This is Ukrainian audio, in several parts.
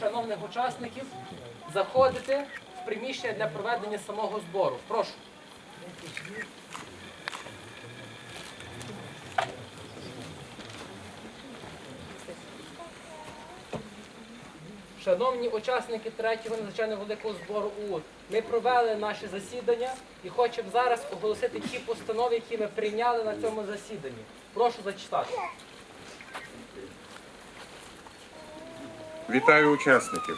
шановних учасників заходити в приміщення для проведення самого збору. Прошу. Шановні учасники третього надзвичайно великого збору УУД, ми провели наше засідання і хочемо зараз оголосити ті постанови, які ми прийняли на цьому засіданні. Прошу зачитати. Вітаю учасників.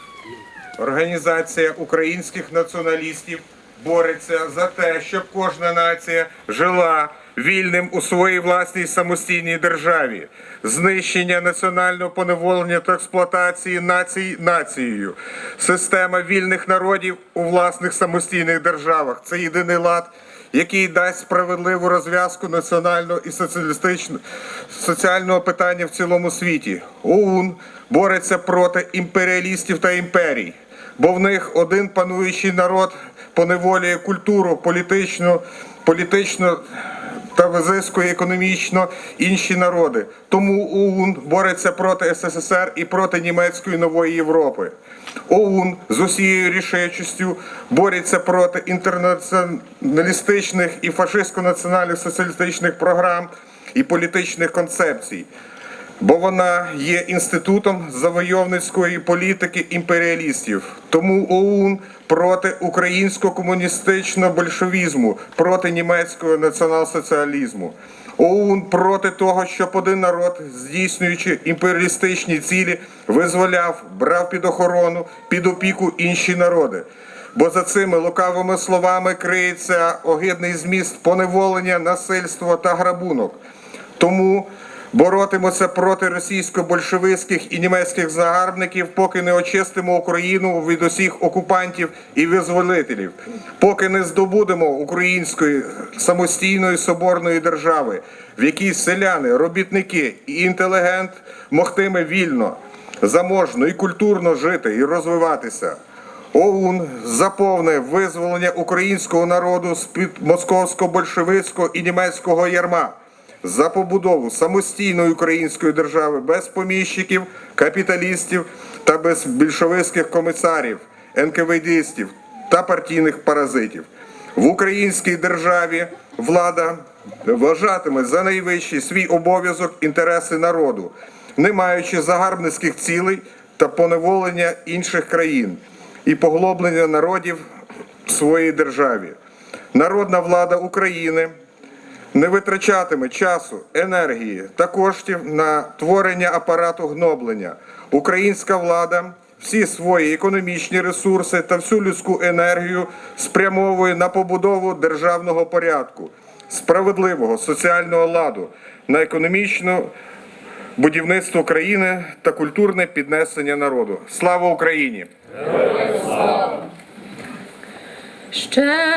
Організація українських націоналістів бореться за те, щоб кожна нація жила вільним у своїй власній самостійній державі, знищення національного поневолення та експлуатації націй нацією, система вільних народів у власних самостійних державах. Це єдиний лад, який дасть справедливу розв'язку національного і соціального питання в цілому світі. ОУН бореться проти імперіалістів та імперій, бо в них один пануючий народ поневолює культуру, політичну, політично та визискує економічно інші народи. Тому ОУН бореться проти СССР і проти німецької нової Європи. ОУН з усією рішечістю бореться проти інтернаціоналістичних і фашистсько-національних соціалістичних програм і політичних концепцій, бо вона є інститутом завойовницької політики імперіалістів. Тому ОУН проти українського комуністичного большевізму, проти німецького націонал-соціалізму. ОУН проти того, щоб один народ, здійснюючи імперіалістичні цілі, визволяв, брав під охорону, під опіку інші народи. Бо за цими лукавими словами криється огидний зміст поневолення, насильство та грабунок. Тому боротимося проти російсько-большевистських і німецьких загарбників, поки не очистимо Україну від усіх окупантів і визволителів, поки не здобудемо української самостійної соборної держави, в якій селяни, робітники і інтелігент могтиме вільно, заможно і культурно жити і розвиватися. ОУН заповне визволення українського народу з під московського большевицького і німецького ярма за побудову самостійної української держави без поміщиків, капіталістів та без більшовицьких комісарів, НКВДістів та партійних паразитів. В українській державі влада вважатиме за найвищий свій обов'язок інтереси народу, не маючи загарбницьких цілей та поневолення інших країн і поглоблення народів в своїй державі. Народна влада України не витрачатиме часу, енергії та коштів на творення апарату гноблення. Українська влада всі свої економічні ресурси та всю людську енергію спрямовує на побудову державного порядку, справедливого соціального ладу, на економічну будівництво країни та культурне піднесення народу. Слава Україні! Ще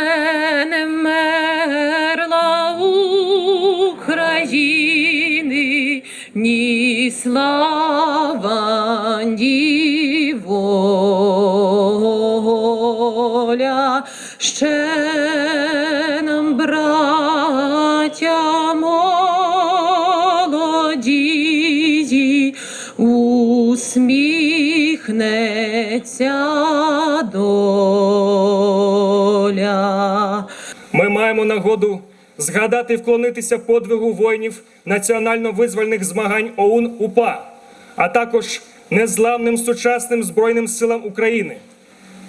воля. Ще нам, браття молоді, усміхнеться доля. Ми маємо нагоду згадати і вклонитися подвигу воїнів національно-визвольних змагань ОУН УПА, а також незламним сучасним Збройним силам України.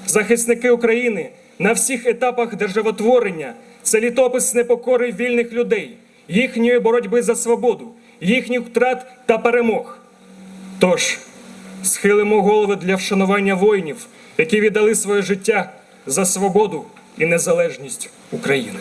Захисники України на всіх етапах державотворення це літопис непокори вільних людей, їхньої боротьби за свободу, їхніх втрат та перемог. Тож схилимо голови для вшанування воїнів, які віддали своє життя за свободу і незалежність України.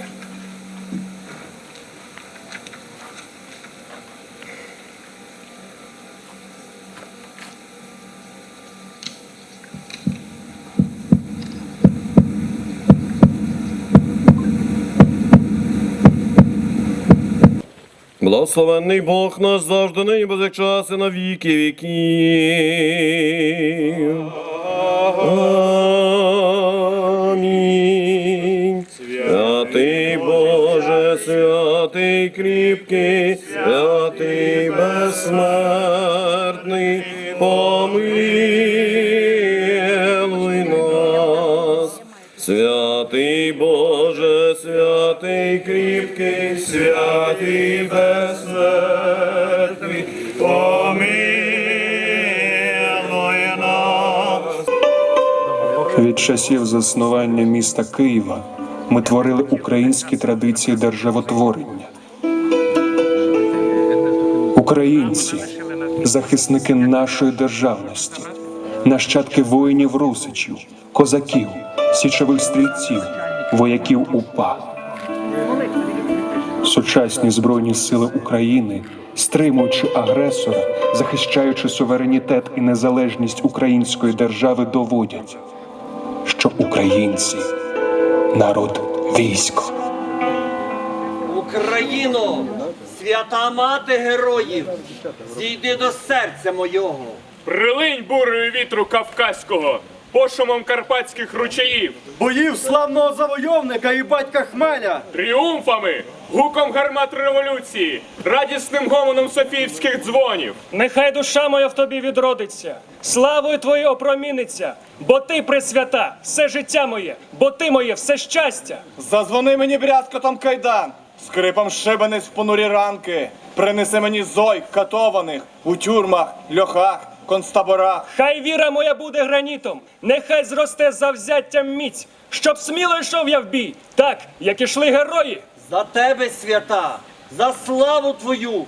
Благословенний Бог наш завжди нині повсякчас і на віки віків. Амінь. Святий Боже, святий кріпкий, святий безсмертний, Святий Боже, святий кріпкий, святий безсмертний, помилуй нас. Від часів заснування міста Києва ми творили українські традиції державотворення. Українці, захисники нашої державності, нащадки воїнів русичів, козаків, січових стрільців, вояків УПА. Сучасні збройні сили України, стримуючи агресора, захищаючи суверенітет і незалежність української держави, доводять, що українці народ військо. Україно, свята мати героїв, зійди до серця мойого. Прилинь бурею вітру кавказького, пошумом карпатських ручаїв, Боїв славного завойовника і батька Хмеля. тріумфами, гуком гармат революції, радісним гомоном софіївських дзвонів. Нехай душа моя в тобі відродиться, славою твою опроміниться, бо ти пресвята, все життя моє, бо ти моє все щастя. Зазвони мені брязкотом кайдан, скрипом шибениць в понурі ранки. Принеси мені зой катованих у тюрмах, льохах, концтаборах. Хай віра моя буде гранітом, нехай зросте завзяттям міць, щоб сміло йшов я в бій, так як ішли герої. За тебе свята, за славу твою,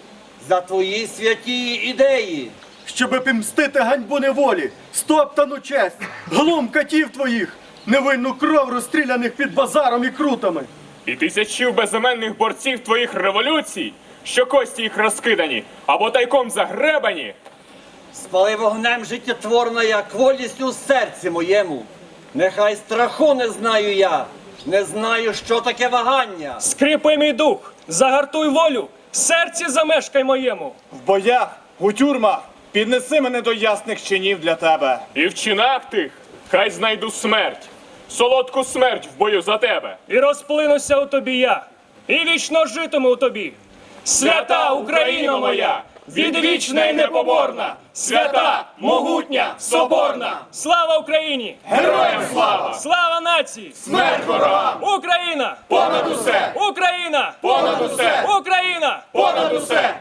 за твої святі ідеї. Щоби пімстити ганьбу неволі, стоптану честь, глум катів твоїх, невинну кров розстріляних під базаром і крутами. І тисячів безіменних борців твоїх революцій, що кості їх розкидані або тайком загребані. Спали вогнем життєтворна я, кволістю в серці моєму. Нехай страху не знаю я, не знаю, що таке вагання. Скрипи мій дух, загартуй волю, в серці замешкай моєму. В боях, у тюрмах, піднеси мене до ясних чинів для тебе. І в чинах тих хай знайду смерть, солодку смерть в бою за тебе. І розплинуся у тобі я, і вічно житиму у тобі. Свята Україна моя, відвічна і непоборна, свята, могутня, соборна. Слава Україні! Героям слава! Слава нації! Смерть ворогам! Україна! Понад усе! Україна! Понад усе! Україна! Понад усе!